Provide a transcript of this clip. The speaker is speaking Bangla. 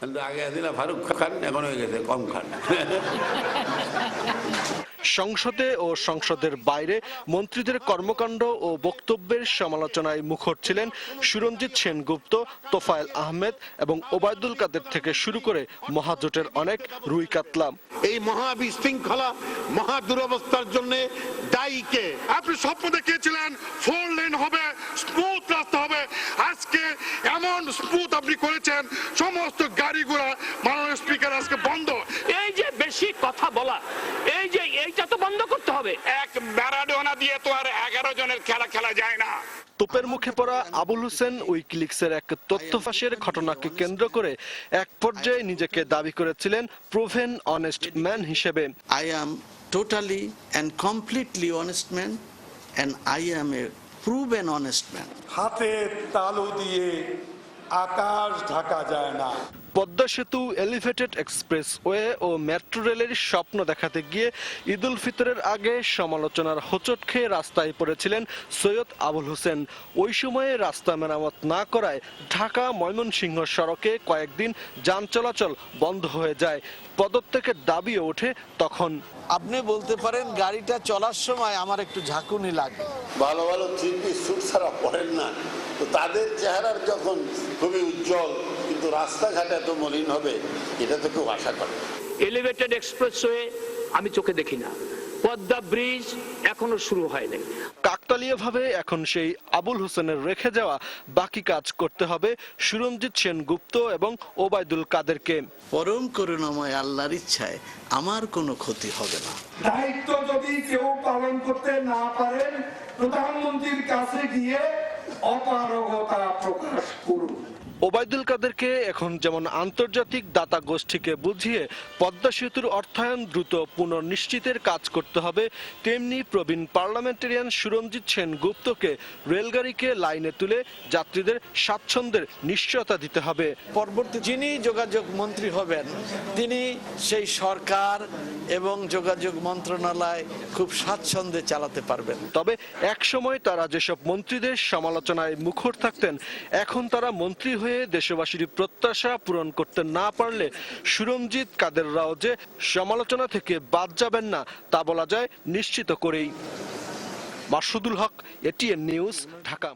কিন্তু আগে ছিল ফারুক খান এখন হয়ে গেছে কম খান। সংসদে ও সংসদের বাইরে মন্ত্রীদের কর্মকাণ্ড ও বক্তব্যের সমালোচনায় মুখর ছিলেন সুরঞ্জিত সেনগুপ্ত তোফায়েল আহমেদ এবং ওবায়দুল কাদের থেকে শুরু করে মহাজোটের অনেক রুই কাতলাম। এই মহা বিশৃঙ্খলা মহা দুরবস্থার জন্য দায়ী কে? আপনি স্বপ্ন দেখিয়েছিলেন ফোর লেন হবে স্মুথ রাস্তা হবে। আজকে এমন স্মুথ আপনি করেছেন সমস্ত কথা বলা। এই যে এইটা তো বন্ধ করতে হবে। এক ম্যারাডোনা দিয়ে তো আর এগারো জনের খেলা খেলা যায় না। তোপের মুখে পড়া আবুল হোসেন উইকিলিক্সের এক তথ্য ফাঁসের ঘটনাকে কেন্দ্র করে এক পর্যায়ে নিজেকে দাবি করেছিলেন প্রোভেন অনেস্ট ম্যান হিসেবে। I am totally and completely honest man, and I am a proven honest man. হাতের তালু দিয়ে আকাশ ঢাকা যায় না। পদ্মা সেতু, এলিভেটেড এক্সপ্রেসওয়ে ও মেট্রো রেলের স্বপ্ন দেখাতে গিয়ে ঈদুল ফিতরের আগে সমালোচনার হোঁচট খেয়ে রাস্তায় পড়েছিলেন সৈয়দ আবুল হোসেন। ওই সময়ে রাস্তা মেরামত না করায় ঢাকা ময়মনসিংহ সড়কে কয়েকদিন যান চলাচল বন্ধ হয়ে যায়। পদত্যাগের দাবিও ওঠে তখন। আপনি বলতে পারেন গাড়িটা চলার সময় আমার একটু ঝাঁকুনি লাগে। ভালো ভালো থ্রি পিস স্যুট ছাড়া পড়েন না। তো তাদের চেহারার যখন খুবই উজ্জ্বল কিন্তু রাস্তাঘাট এত মলিন হবে এটা তো কেউ আশা করে। এলিভেটেড এক্সপ্রেসওয়ে আমি চোখে দেখি না। পদ্মা ব্রিজ এখনও শুরু হয়নি। কাকতালীয়ভাবে এখন সেই আবুল হোসেনের রেখে যাওয়া বাকি কাজ করতে হবে সুরঞ্জিত সেন গুপ্ত এবং ওবায়দুল কাদেরকে। পরম করুণাময় আল্লাহর ইচ্ছায় আমার কোনো ক্ষতি হবে না। দায়িত্ব যদি কেউ পালন করতে না পারেন প্রধানমন্ত্রীর কাছে গিয়ে অপারগতা প্রকাশ করুন। ওবায়দুল কাদেরকে এখন যেমন আন্তর্জাতিক দাতা গোষ্ঠীকে বুঝিয়ে পদ্মা সেতুর অর্থায়ন দ্রুত পুনর্নিশ্চিতের কাজ করতে হবে তেমনি প্রবীণ পার্লামেন্টারিয়ান সুরঞ্জিত সেন গুপ্তকে রেলগাড়িকে লাইনে তুলে যাত্রীদের স্বাচ্ছন্দ্যের নিশ্চয়তা দিতে হবে। পরবর্তী যিনি যোগাযোগ মন্ত্রী হবেন তিনি সেই সরকার এবং যোগাযোগ মন্ত্রণালয় খুব স্বাচ্ছন্দ্যে চালাতে পারবেন। তবে একসময় তারা যেসব মন্ত্রীদের সমালোচনায় মুখর থাকতেন এখন তারা মন্ত্রী হয়ে দেশবাসীর প্রত্যাশা পূরণ করতে না পারলে সুরঞ্জিত কাদেররাও যে সমালোচনা থেকে বাদ যাবেন না, তা বলা যায় নিশ্চিত করেই। Masudul Haque ATN news, Dhaka.